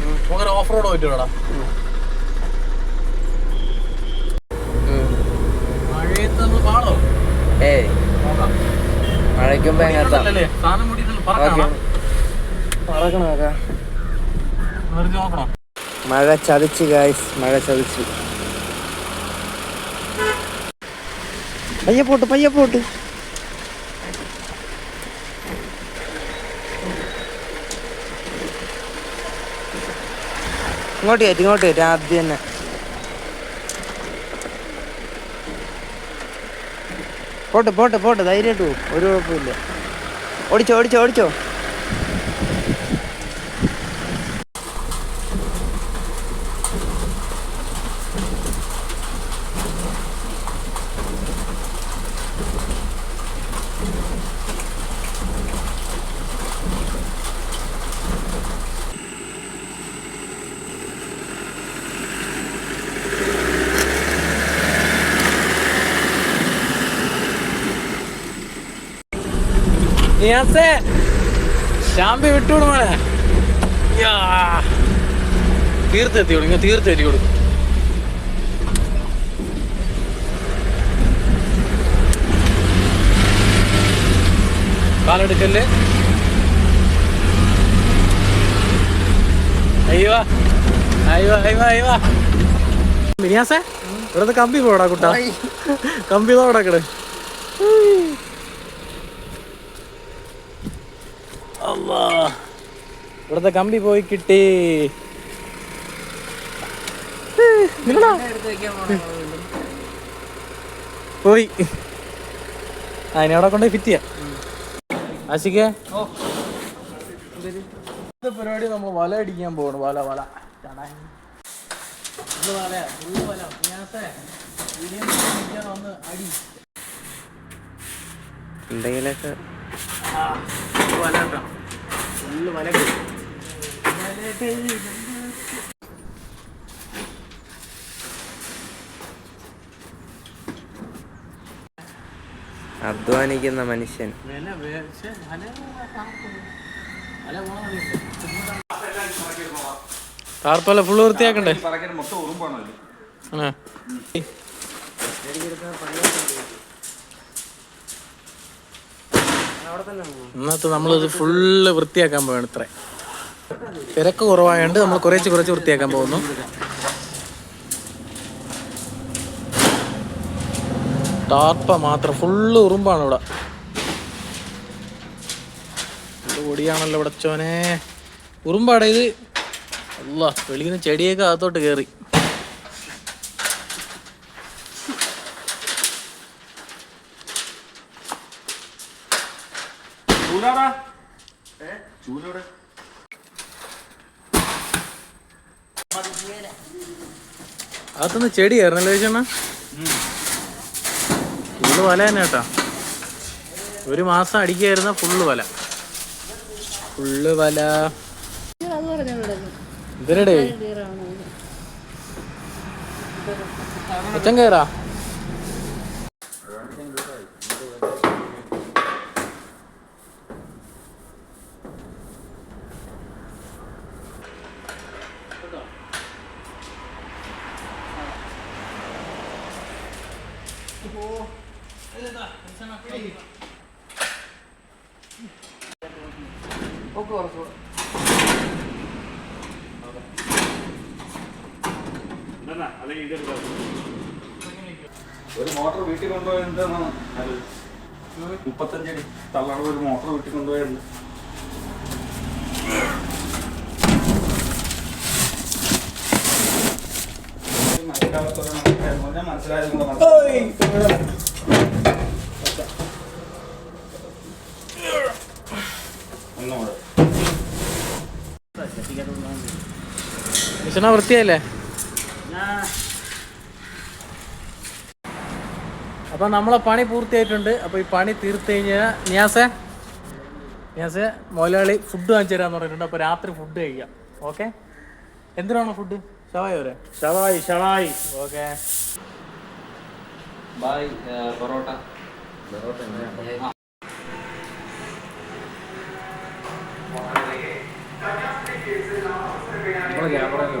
നമുക്കൊരു off road പറ്റുമോടാ മഴയത്ത് നമ്മൾ പാടോ സാധനം മഴ ചതിച്ച് ഗായ്സ് മഴ ചതിച്ച്. പയ്യെ പോട്ട് പയ്യെ പോട്ട്. ഇങ്ങോട്ട് കയറ്റി ഇങ്ങോട്ട് കയറ്റി ആദ്യം തന്നെ. പോട്ട് പോട്ട് പോട്ട് ധൈര്യമായിട്ട് പോകും ഒരു കുഴപ്പമില്ല. ഓടിച്ചോ ഓടിച്ചോ ഓടിച്ചോ. നിയാസേ ശാമ്പി വിട്ടുവിടും മോനെ. തീർത്തെത്തി കൊടുക്കും തീർത്തെത്തി കൊടുക്കും. കാലെടുക്കല്ലേ? അയ്യോ അയ്യോ അയ്യോ അയ്യോ. മിനിയാസേ ഇവിടുത്തെ കമ്പി പോടാ കുട്ടാ. കമ്പി തോടക്കട് അല്ലാ ഇവിടുത്തെ കമ്പി പോയി കിട്ടി. പോയി. അതിനവിടെ കൊണ്ടുപോയി ഫിറ്റ് ചെയ്യാം. ആശിക്കേ? പരിപാടി നമ്മൾ വല അടിക്കാൻ പോകണം വല വല. എന്തെങ്കിലുമൊക്കെ വല കേട്ടോ. ഫുള്ള് വല കിട്ടും. വലയിട്ട് അധ്വാനിക്കുന്ന മനുഷ്യൻ താർപ്പല്ല. ടാർപ്പല ഫുള്ള് വൃത്തിയാക്കണ്ടേ ആ. ഇന്നത്തെ നമ്മളിത് ഫുള്ള് വൃത്തിയാക്കാൻ പോവാണ് ഇത്ര. തിരക്ക് കുറവായതുകൊണ്ട് നമ്മൾ കുറച്ച് കുറച്ച് വൃത്തിയാക്കാൻ പോകുന്നു. ടാർപ്പ മാത്രം ഫുള്ള് ഉറുമ്പാണ് ഇവിടെ. പൊടിയാണല്ലോ ഇവിടെ ചോനെ ഉറുമ്പാടെ ഇത്. അല്ല വെളിയിൽ നിന്ന് ചെടിയൊക്കെ അകത്തോട്ട് കയറി അകത്തുനിന്ന് ചെടി കയറുന്നല്ലേ ചേച്ചണ്ണ ഫുള്ള് വല തന്നെ കേട്ടാ. ഒരു മാസം അടിക്കായിരുന്ന ഫുള്ള് വല. ഫുള്ള് വല. ഇതിനടേ അച്ഛൻ കയറാ? ഒരു മോട്ടർ വീട്ടിൽ കൊണ്ടുപോയത് മുപ്പത്തഞ്ചടി തള്ളാണ് ഒരു മോട്ടർ വീട്ടിൽ കൊണ്ടുപോയത് മനസ്സിലായത് മിഷന വൃത്തിയല്ലേ അപ്പൊ നമ്മളെ പണി പൂർത്തിയായിട്ടുണ്ട്. അപ്പൊ ഈ പണി തീർത്തു കഴിഞ്ഞാൽ നിയാസേ നിയാസേ മുതലാളി ഫുഡ് വാങ്ങിച്ചു തരാന്ന് പറഞ്ഞിട്ടുണ്ട്. അപ്പൊ രാത്രി ഫുഡ് കഴിക്കാം. ഓക്കെ എന്തിനാണോ ഫുഡ് ഷവായി വരെ ഷവായി ഷവായി ഓക്കെ ബായ് പൊറോട്ട നമ്മുടെ ക്യാമറയിലോ